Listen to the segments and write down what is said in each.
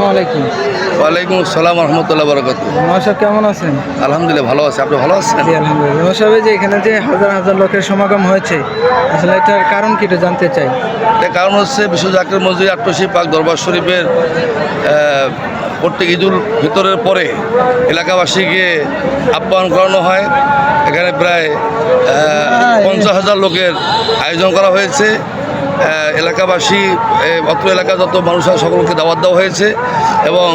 ওয়ালাইকুম আসসালাম রহমতুল্লাহ বরকত। নমস্কার কেমন আছেন? আলহামদুলিল্লাহ ভালো আছে। আপনি ভালো আছেন? আলহামদুলিল্লাহ। নমস্কার যে এখানে যে হাজার হাজার লোকের সমাগম হয়েছে আসলে এটার কারণ কি এটা জানতে চাই। এর কারণ হচ্ছে বিশ্ব জাকির মসজিদ আট্টসী পাক দরবার শরীফের প্রত্যেক ঈদুল ভিতরের পরে এলাকাবাসীকে আপ্যায়ন করানো হয়। এখানে প্রায় পঞ্চাশ হাজার লোকের আয়োজন করা হয়েছে। এলাকাবাসী অত্র এলাকা যত মানুষ সকলকে দাওয়াত দেওয়া হয়েছে। এবং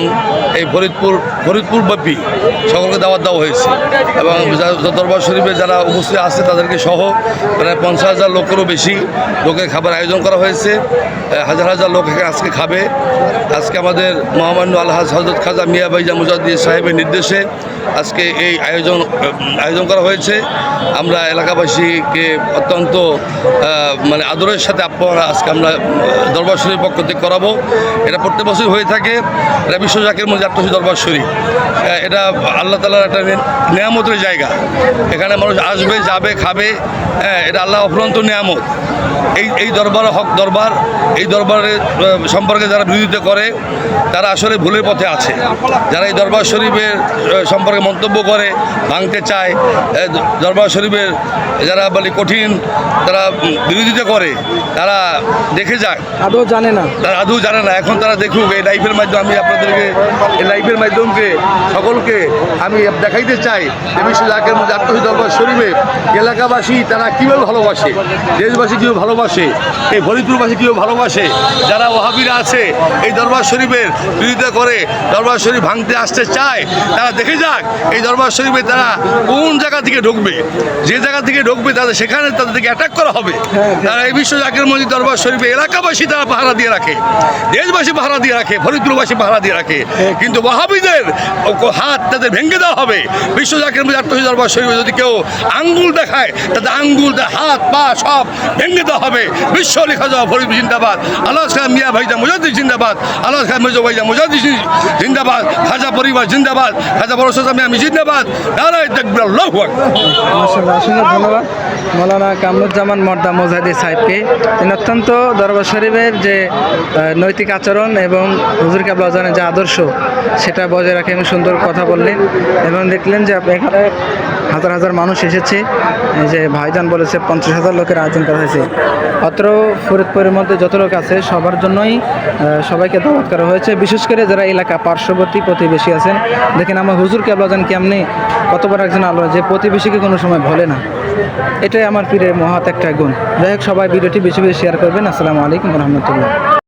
এই ফরিদপুর ফরিদপুর ব্যাপী সকলকে দাওয়াত দেওয়া হয়েছে। এবং দরবার শরীফে যারা উপস্থিত আছে, তাদেরকে সহ প্রায় পঞ্চাশ হাজার লোকেরও বেশি লোকের খাবার আয়োজন করা হয়েছে। হাজার হাজার লোক আজকে খাবে। আজকে আমাদের মহামান্য আলহাজ হজরত খাজা মিয়া ভাইজা মুজাদ্দিদ সাহেবের নির্দেশে আজকে এই আয়োজন আয়োজন করা হয়েছে। আমরা এলাকাবাসীকে অত্যন্ত মানে আদরের সাথে আপ্যায়ন আজকে আমরা দরবার শরীফ পক্ষ থেকে করাবো। এটা প্রত্যেক বছর হয়ে থাকে। এটা বিশ্ব জাকের মধ্যে আত্মসী দরবার শরীফ। এটা আল্লাহ তালার একটা নেয়ামতের জায়গা। এখানে মানুষ আসবে যাবে খাবে হ্যাঁ এটা আল্লাহ অফুরন্ত নেয়ামত। এই এই দরবার হক দরবার এই দরবারের সম্পর্কে যারা বিরোধিতা করে তারা আসলে ভুলের পথে আছে। যারা এই দরবার শরীফের সম্পর্কে মন্তব্য করে ভাঙতে চায় দরবার শরীফের যারা বলে কঠিন তারা বিরোধিতা করে তারা দেখে যাক আদৌ জানে না। তারা আদৌ জানে না। এখন তারা দেখুক এই লাইফের মাধ্যমে আমি আপনাদেরকে এই লাইফের মাধ্যমকে সকলকে আমি দেখাইতে চাই যে বিশ্ব জাকের মধ্যে আত্মহিত দরবার শরীফে এলাকাবাসী তারা কীভাবে ভালোবাসে, দেশবাসী কীভাবে ভালোবাসে, এই ফরিদপুরবাসী কীভাবে ভালোবাসে, যারা ওহাবিরা আছে, এই দরবার শরীফের বিরোধিতা করে দরবার শরীফ ভাঙতে আসতে চায়, তারা দেখে যাক এই দরবার শরীফে তারা কোন জায়গা থেকে ঢুকবে, যে জায়গা থেকে ঢুকবে তাদের সেখানে তাদেরকে অ্যাটাক করা হবে। তারা এই বিশ্ব জাকের মসজিদ দরবার শরীফে এলাকাবাসী তারা পাহারা দিয়ে রাখে, দেশবাসী পাহারা দিয়ে রাখে, ফরিদপুরবাসী পাহারা দিয়ে রাখে। কিন্তু ওয়াহাবিদের হাত তাদের ভেঙে দেওয়া হবে। বিশ্ব জাকের মসজিদ আত্মসী দরবার শরীফে যদি কেউ আঙ্গুল দেখায়, তাদের আঙ্গুল হাত, পা সব ভেঙে দেওয়া হবে। বিশ্ব লেখা যাওয়া ফরিদপুর জিন্দাবাদ আল্লাহ খান, মিয়া ভাইজা মুজাদ্দিদ জিন্দাবাদ আল্লাহ খান, মির্জা ভাইজা মুজাদ্দিদ জিন্দাবাদ, খাজা পরিবার জিন্দাবাদ, খাজা বরসা মিয়া জিন্দাবাদ। নারায় দেখবেন ধন্যবাদ। মৌলানা কামরুজ্জামান মর্দা মোজাহিদি সাহেবকে। অত্যন্ত দরবার শরীফের যে নৈতিক আচরণ এবং হুজুর কাবলা আজানের যে আদর্শ, সেটা বজায় রাখে এবং সুন্দর কথা বললেন। এবং দেখলেন যে এখানে হাজার হাজার মানুষ এসেছে। যে ভাইজান বলেছে, পঞ্চাশ হাজার লোকের আয়োজন করা হয়েছে। অত্র ফরিদপুরের মধ্যে যত লোক আছে, সবার জন্যই সবাইকে দাওয়াত করা হয়েছে। বিশেষ করে যারা এলাকা পার্শ্ববর্তী প্রতিবেশী আছেন, দেখেন আমার হুজুর কেবলাজান কেমনি কতবার একজন আলো যে প্রতিবেশীকে কোনো সময় ভোলে না। এটাই আমার পীরের মহৎ একটা গুণ। যাই হোক, সবাই ভিডিওটি বেশি বেশি শেয়ার করবেন। আসসালামু আলাইকুম রহমতুল্লাহ।